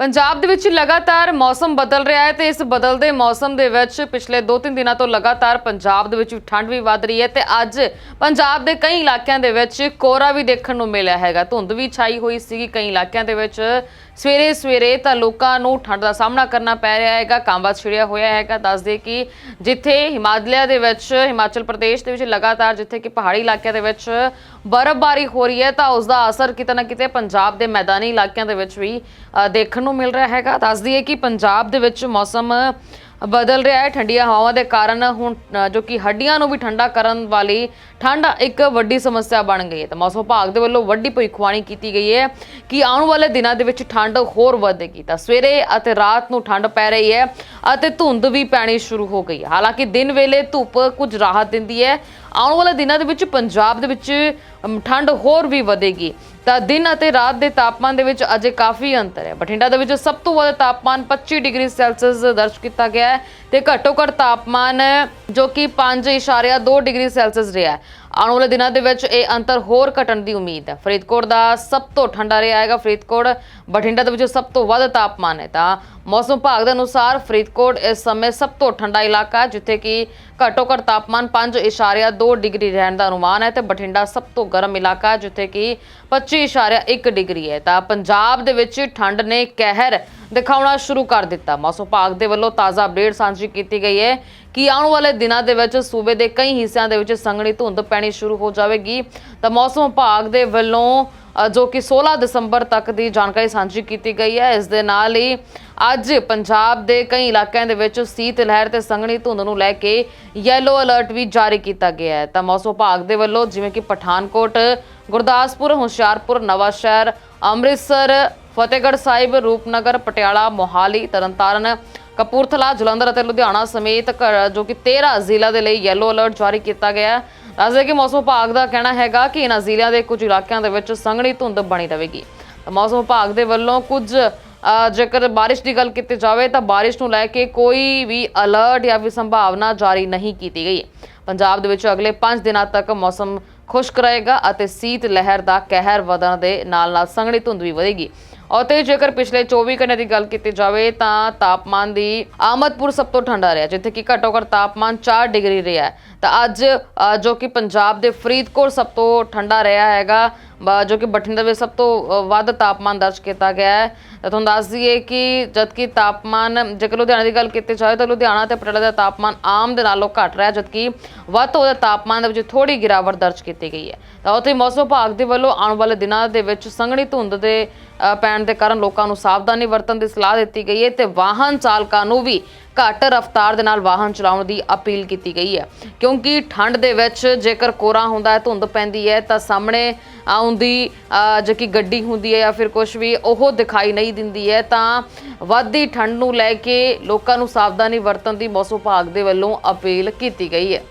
ਪੰਜਾਬ ਦੇ ਵਿੱਚ ਲਗਾਤਾਰ ਮੌਸਮ ਬਦਲ ਰਿਹਾ ਹੈ ਤੇ ਇਸ ਬਦਲਦੇ ਮੌਸਮ ਦੇ ਵਿੱਚ ਪਿਛਲੇ 2-3 ਦਿਨਾਂ ਤੋਂ ਲਗਾਤਾਰ ਪੰਜਾਬ ਦੇ ਵਿੱਚ ਠੰਡ ਵੀ ਵੱਧ ਰਹੀ ਹੈ ਤੇ ਅੱਜ ਪੰਜਾਬ ਦੇ ਕਈ ਇਲਾਕਿਆਂ ਦੇ ਵਿੱਚ ਕੋਹਰਾ ਵੀ ਦੇਖਣ ਨੂੰ ਮਿਲਿਆ ਹੈਗਾ। ਧੁੰਦ ਵੀ ਛਾਈ ਹੋਈ ਸੀਗੀ ਕਈ ਇਲਾਕਿਆਂ ਦੇ ਵਿੱਚ। ਸਵੇਰੇ ਸਵੇਰੇ ਤਾਂ ਲੋਕਾਂ ਨੂੰ ਠੰਡ ਦਾ ਸਾਹਮਣਾ ਕਰਨਾ ਪੈ ਰਿਹਾ ਹੈਗਾ, ਕਾਂਬਾ ਛਿੜਿਆ ਹੋਇਆ ਹੈਗਾ। ਦੱਸਦੇ ਕਿ ਜਿੱਥੇ ਹਿਮਾਲਿਆ ਦੇ ਵਿੱਚ, ਹਿਮਾਚਲ ਪ੍ਰਦੇਸ਼ ਦੇ ਵਿੱਚ ਲਗਾਤਾਰ ਜਿੱਥੇ ਕਿ ਪਹਾੜੀ ਇਲਾਕਿਆਂ ਦੇ ਵਿੱਚ ਬਰਫ਼ਬਾਰੀ ਹੋ ਰਹੀ ਹੈ ਤਾਂ ਉਸ ਦਾ ਅਸਰ ਕਿਤੇ ਨਾ ਕਿਤੇ ਪੰਜਾਬ ਦੇ ਮੈਦਾਨੀ ਇਲਾਕਿਆਂ ਦੇ ਵਿੱਚ ਵੀ ਦੇਖਣ ਨੂੰ ਮਿਲ ਰਿਹਾ ਹੈਗਾ। ਦੱਸ ਦਈਏ ਕਿ ਪੰਜਾਬ ਦੇ ਵਿੱਚ ਮੌਸਮ ਬਦਲ ਰਿਹਾ ਹੈ। ਠੰਡੀਆਂ ਹਵਾਵਾਂ ਦੇ ਕਾਰਨ ਹੁਣ ਜੋ ਕਿ ਹੱਡੀਆਂ ਨੂੰ ਵੀ ਠੰਡਾ ਕਰਨ ਵਾਲੀ ਠੰਡ ਇੱਕ ਵੱਡੀ ਸਮੱਸਿਆ ਬਣ ਗਈ ਹੈ। ਤਾਂ ਮੌਸਮ ਵਿਭਾਗ ਦੇ ਵੱਲੋਂ ਵੱਡੀ ਭਵਿੱਖਬਾਣੀ ਕੀਤੀ ਗਈ ਹੈ ਕਿ ਆਉਣ ਵਾਲੇ ਦਿਨਾਂ ਦੇ ਵਿੱਚ ਠੰਡ ਹੋਰ ਵਧੇਗੀ। ਤਾਂ ਸਵੇਰੇ ਅਤੇ ਰਾਤ ਨੂੰ ਠੰਡ ਪੈ ਰਹੀ ਹੈ ਅਤੇ ਧੁੰਦ ਵੀ ਪੈਣੀ ਸ਼ੁਰੂ ਹੋ ਗਈ ਹੈ। ਹਾਲਾਂਕਿ ਦਿਨ ਵੇਲੇ ਧੁੱਪ ਕੁਝ ਰਾਹਤ ਦਿੰਦੀ ਹੈ। ਆਉਣ ਵਾਲੇ ਦਿਨਾਂ ਦੇ ਵਿੱਚ ਪੰਜਾਬ ਦੇ ਵਿੱਚ ਠੰਡ ਹੋਰ ਵੀ ਵਧੇਗੀ। ਤਾਂ ਦਿਨ ਅਤੇ ਰਾਤ ਦੇ ਤਾਪਮਾਨ ਦੇ ਵਿੱਚ ਅਜੇ ਕਾਫੀ ਅੰਤਰ ਹੈ। ਬਠਿੰਡਾ ਦੇ ਵਿੱਚ ਸਭ ਤੋਂ ਵੱਧ ਤਾਪਮਾਨ 25 ਡਿਗਰੀ ਸੈਲਸੀਅਸ ਦਰਜ ਕੀਤਾ ਗਿਆ ਹੈ ਤੇ ਘੱਟੋ ਘੱਟ ਤਾਪਮਾਨ ਜੋ ਕਿ 5.2 ਡਿਗਰੀ ਸੈਲਸੀਅਸ ਰਿਹਾ ਹੈ। ਆਉਣ ਵਾਲੇ ਦਿਨਾਂ ਦੇ ਵਿੱਚ ਇਹ ਅੰਤਰ ਹੋਰ ਘਟਣ ਦੀ ਉਮੀਦ ਹੈ। ਫਰੀਦਕੋਟ ਦਾ ਸਭ ਤੋਂ ਠੰਡਾ ਰਿਹਾ ਹੈਗਾ ਫਰੀਦਕੋਟ, ਬਠਿੰਡਾ ਦੇ ਵਿੱਚ ਸਭ ਤੋਂ ਵੱਧ ਤਾਪਮਾਨ ਹੈ। ਤਾਂ ਮੌਸਮ ਵਿਭਾਗ ਦੇ ਅਨੁਸਾਰ ਫਰੀਦਕੋਟ ਇਸ ਸਮੇਂ ਸਭ ਤੋਂ ਠੰਡਾ ਇਲਾਕਾ ਹੈ, ਜਿੱਥੇ ਕਿ ਘੱਟੋ ਘੱਟ ਤਾਪਮਾਨ 5.2 ਡਿਗਰੀ ਰਹਿਣ ਦਾ ਅਨੁਮਾਨ ਹੈ ਤੇ ਬਠਿੰਡਾ ਸਭ ਤੋਂ ਗਰਮ ਇਲਾਕਾ ਜਿੱਥੇ ਕਿ 25.1 ਡਿਗਰੀ ਹੈ। ਤਾਂ ਪੰਜਾਬ ਦੇ ਵਿੱਚ ਠੰਡ ਨੇ ਕਹਿਰ ਦਿਖਾਉਣਾ ਸ਼ੁਰੂ ਕਰ ਦਿੱਤਾ। ਮੌਸਮ ਵਿਭਾਗ ਦੇ ਵੱਲੋਂ ਤਾਜ਼ਾ ਅਪਡੇਟ ਸਾਂਝੀ ਕੀਤੀ ਗਈ ਹੈ ਕਿ ਆਉਣ ਵਾਲੇ ਦਿਨਾਂ ਦੇ ਵਿੱਚ ਸੂਬੇ ਦੇ ਕਈ ਹਿੱਸਿਆਂ ਦੇ ਵਿੱਚ ਸੰਘਣੀ ਧੁੰਦ ਪੈਣੀ ਸ਼ੁਰੂ ਹੋ ਜਾਵੇਗੀ। ਤਾਂ ਮੌਸਮ ਵਿਭਾਗ ਦੇ ਵੱਲੋਂ ਜੋ ਕਿ 16 ਦਸੰਬਰ ਤੱਕ ਦੀ ਜਾਣਕਾਰੀ ਸਾਂਝੀ ਕੀਤੀ ਗਈ ਹੈ, ਇਸ ਦੇ ਨਾਲ ਹੀ ਅੱਜ ਪੰਜਾਬ ਦੇ ਕਈ ਇਲਾਕਿਆਂ ਦੇ ਵਿੱਚ ਸੀਤ ਲਹਿਰ ਤੇ ਸੰਘਣੀ ਧੁੰਦ ਨੂੰ ਲੈ ਕੇ ਯੈਲੋ ਅਲਰਟ ਵੀ ਜਾਰੀ ਕੀਤਾ ਗਿਆ ਹੈ। ਤਾਂ ਮੌਸਮ ਵਿਭਾਗ ਦੇ ਵੱਲੋਂ ਜਿਵੇਂ ਕਿ ਪਠਾਨਕੋਟ, ਗੁਰਦਾਸਪੁਰ, ਹੁਸ਼ਿਆਰਪੁਰ ਨਵਾਂ ਸ਼ਹਿਰ ਅੰਮ੍ਰਿਤਸਰ ਫਤਿਹਗੜ੍ਹ ਸਾਹਿਬ, ਰੂਪਨਗਰ, ਪਟਿਆਲਾ, ਮੋਹਾਲੀ, ਤਰਨਤਾਰਨ, ਕਪੂਰਥਲਾ, ਜਲੰਧਰ ਅਤੇ ਲੁਧਿਆਣਾ ਸਮੇਤ ਘ- ਜੋ ਕਿ 13 ਜ਼ਿਲ੍ਹਿਆਂ ਦੇ ਲਈ ਯੈਲੋ ਅਲਰਟ ਜਾਰੀ ਕੀਤਾ ਗਿਆ ਹੈ। ਦੱਸਦੇ ਕਿ ਮੌਸਮ ਵਿਭਾਗ ਦਾ ਕਹਿਣਾ ਹੈਗਾ ਕਿ ਇਹਨਾਂ ਜ਼ਿਲ੍ਹਿਆਂ ਦੇ ਕੁਝ ਇਲਾਕਿਆਂ ਦੇ ਵਿੱਚ ਸੰਘਣੀ ਧੁੰਦ ਬਣੀ ਰਹੇਗੀ। ਮੌਸਮ ਵਿਭਾਗ ਦੇ ਵੱਲੋਂ ਕੁਝ ਜੇਕਰ ਬਾਰਿਸ਼ ਦੀ ਗੱਲ ਕੀਤੀ ਜਾਵੇ ਤਾਂ ਬਾਰਿਸ਼ ਨੂੰ ਲੈ ਕੇ ਕੋਈ ਵੀ ਅਲਰਟ ਜਾਂ ਵੀ ਸੰਭਾਵਨਾ ਜਾਰੀ ਨਹੀਂ ਕੀਤੀ ਗਈ। ਹੈ ਪੰਜਾਬ ਦੇ ਵਿੱਚ ਅਗਲੇ 5 ਦਿਨਾਂ ਤੱਕ ਮੌਸਮ ਖੁਸ਼ਕ ਰਹੇਗਾ ਅਤੇ ਸੀਤ ਲਹਿਰ ਦਾ ਕਹਿਰ ਵਧਣ ਦੇ ਨਾਲ ਨਾਲ ਸੰਘਣੀ ਧੁੰਦ ਵੀ ਵਧੇਗੀ। ਅਤੇ ਜੇਕਰ ਪਿਛਲੇ 24 ਘੰਟੇ ਦੀ ਗੱਲ ਕੀਤੀ ਜਾਵੇ ਤਾਂ ਤਾਪਮਾਨ ਦੀ ਆਮਦਪੁਰ ਸਭ ਤੋਂ ਠੰਡਾ ਰਿਹਾ, ਜਿੱਥੇ ਕਿ ਘੱਟੋ ਘੱਟ ਤਾਪਮਾਨ 4 ਡਿਗਰੀ ਰਿਹਾ ਤਾਂ ਅੱਜ ਜੋ ਕਿ ਪੰਜਾਬ ਦੇ ਫਰੀਦਕੋਟ ਸਭ ਤੋਂ ਠੰਡਾ ਰਿਹਾ ਹੈਗਾ, ਬ- ਜੋ ਕਿ ਬਠਿੰਡਾ ਵਿੱਚ ਸਭ ਤੋਂ ਵੱਧ ਤਾਪਮਾਨ ਦਰਜ ਕੀਤਾ ਗਿਆ ਹੈ। ਤਾਂ ਤੁਹਾਨੂੰ ਦੱਸ ਦਈਏ ਕਿ ਜਦਕਿ ਤਾਪਮਾਨ, ਜੇਕਰ ਲੁਧਿਆਣਾ ਦੀ ਗੱਲ ਕੀਤੀ ਜਾਵੇ ਤਾਂ ਲੁਧਿਆਣਾ ਤੇ ਪਟਿਆਲਾ ਦਾ ਤਾਪਮਾਨ ਆਮ ਦੇ ਨਾਲੋਂ ਘੱਟ ਰਿਹਾ, ਜਦਕਿ ਵੱਧ ਤੋਂ ਵੱਧ ਤਾਪਮਾਨ ਦੇ ਵਿੱਚ ਥੋੜੀ ਗਿਰਾਵਟ ਦਰਜ ਕੀਤੀ ਗਈ ਹੈ। ਤਾਂ ਉੱਥੇ ਮੌਸਮ ਵਿਭਾਗ ਦੇ ਵੱਲੋਂ ਆਉਣ ਵਾਲੇ ਦਿਨਾਂ ਦੇ ਵਿੱਚ ਸੰਘਣੀ ਧੁੰਦ ਦੇ ਪੈਣ ਦੇ ਕਾਰਨ ਲੋਕਾਂ ਨੂੰ ਸਾਵਧਾਨੀ ਵਰਤਣ ਦੀ ਸਲਾਹ ਦਿੱਤੀ ਗਈ ਹੈ ਤੇ ਵਾਹਨ ਚਾਲਕਾਂ ਨੂੰ ਵੀ ਘੱਟ ਰਫ਼ਤਾਰ ਦੇ ਨਾਲ ਵਾਹਨ ਚਲਾਉਣ ਦੀ ਅਪੀਲ ਕੀਤੀ ਗਈ ਹੈ। ਕਿਉਂਕਿ ਠੰਡ ਦੇ ਵਿੱਚ ਜੇਕਰ ਕੋਰਾ ਹੁੰਦਾ ਹੈ ਧੁੰਦ ਪੈਂਦੀ ਹੈ ਤਾਂ ਸਾਹਮਣੇ ਆਉਂਦੀ ਅ, ਕਿ ਗੱਡੀ ਹੁੰਦੀ ਹੈ ਜਾਂ ਫਿਰ ਕੁਝ ਵੀ ਉਹ ਦਿਖਾਈ ਨਹੀਂ ਦਿੰਦੀ ਹੈ। ਤਾਂ ਵੱਧਦੀ ਠੰਡ ਨੂੰ ਲੈ ਕੇ ਲੋਕਾਂ ਨੂੰ ਸਾਵਧਾਨੀ ਵਰਤਣ ਦੀ ਮੌਸਮ ਵਿਭਾਗ ਦੇ ਵੱਲੋਂ ਅਪੀਲ ਕੀਤੀ ਗਈ ਹੈ।